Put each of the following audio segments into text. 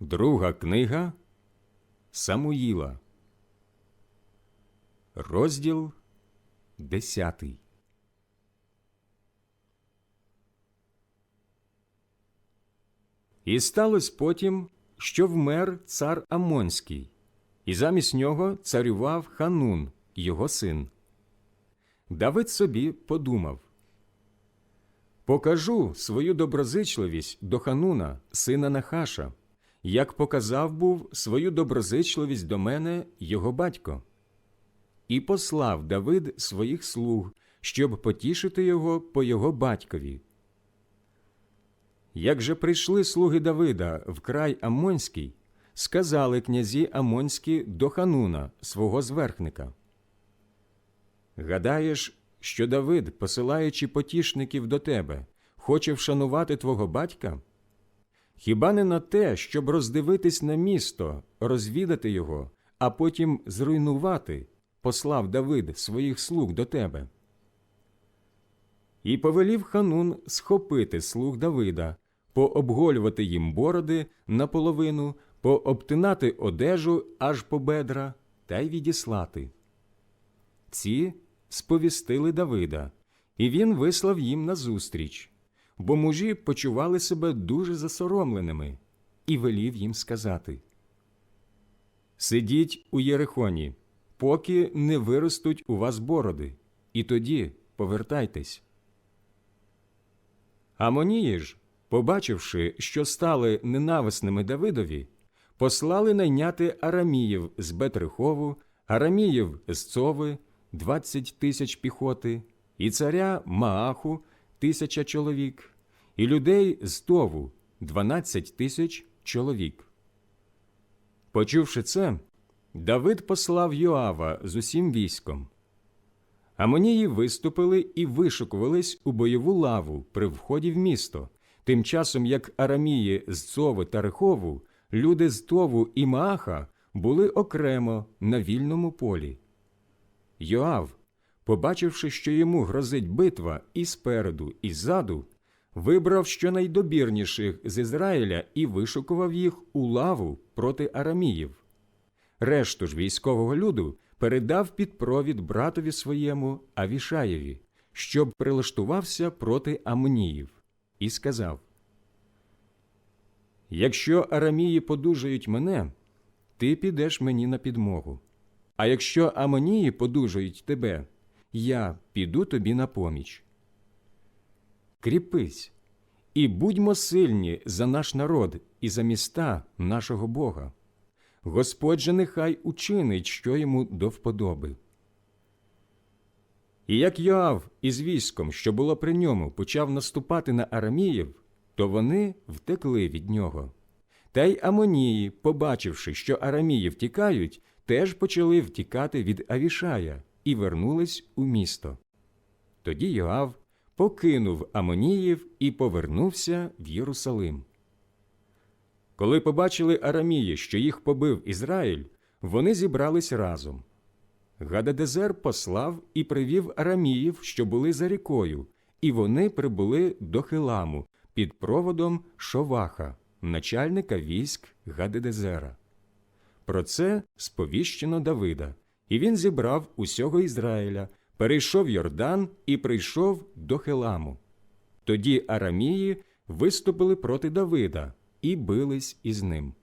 Друга книга Самуїла, розділ десятий. І сталося потім, що вмер цар Амонський, і замість нього царював Ханун, його син. Давид собі подумав Покажу свою доброзичливість до Хануна, сина Нахаша, як показав був свою доброзичливість до мене його батько. І послав Давид своїх слуг, щоб потішити його по його батькові. Як же прийшли слуги Давида в край Амонський, сказали князі Амонські до Хануна, свого зверхника. Гадаєш, що Давид, посилаючи потішників до тебе, хоче вшанувати твого батька? Хіба не на те, щоб роздивитись на місто, розвідати його, а потім зруйнувати, послав Давид своїх слуг до тебе? І повелів Ханун схопити слуг Давида, пообголювати їм бороди наполовину, пообтинати одежу аж по бедра та й відіслати. Ці сповістили Давида, і він вислав їм назустріч, бо мужі почували себе дуже засоромленими, і велів їм сказати Сидіть у Єрихоні, поки не виростуть у вас бороди, і тоді повертайтесь. Амонії ж, побачивши, що стали ненависними Давидові, послали найняти араміїв з Бетрихову, араміїв з Цови, двадцять тисяч піхоти, і царя Мааху тисяча чоловік, і людей з Тову дванадцять тисяч чоловік. Почувши це, Давид послав Йоава з усім військом. Амонії виступили і вишукувались у бойову лаву при вході в місто, тим часом як арамії з Цови та Рехову, люди з Тову і Мааха були окремо на вільному полі. Йоав, побачивши, що йому грозить битва і спереду, і ззаду, вибрав щонайдобірніших з Ізраїля і вишукував їх у лаву проти араміїв. Решту ж військового люду передав під провід братові своєму Авішаєві, щоб прилаштувався проти Амоніїв, і сказав Якщо арамії подужають мене, ти підеш мені на підмогу. А якщо Амонії подужають тебе, я піду тобі на поміч. Кріпись і будьмо сильні за наш народ і за міста нашого Бога. Господь же нехай учинить, що йому до вподоби. І як Йоав із військом, що було при ньому, почав наступати на араміїв, то вони втекли від нього. Та й Амонії, побачивши, що арамії втікають, теж почали втікати від Авішая і вернулись у місто. Тоді Йоав покинув Амоніїв і повернувся в Єрусалим. Коли побачили арамії, що їх побив Ізраїль, вони зібрались разом. Гададезер послав і привів араміїв, що були за рікою, і вони прибули до Хиламу під проводом Шоваха, начальника військ Гададезера. Про це сповіщено Давида, і він зібрав усього Ізраїля, перейшов Йордан і прийшов до Хеламу. Тоді арамії виступили проти Давида і бились із ним.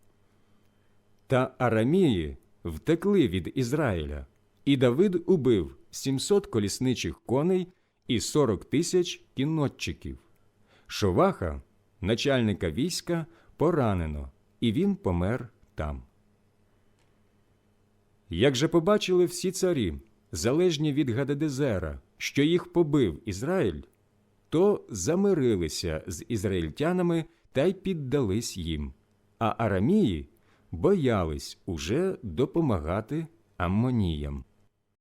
Та арамії втекли від Ізраїля, і Давид убив 700 колісничих коней і 40 тисяч кіннотчиків. Шоваха, начальника війська, поранено, і він помер там. Як же побачили всі царі, залежні від Гададезера, що їх побив Ізраїль, то замирилися з ізраїльтянами та й піддались їм, а арамії боялись уже допомагати аммоніям.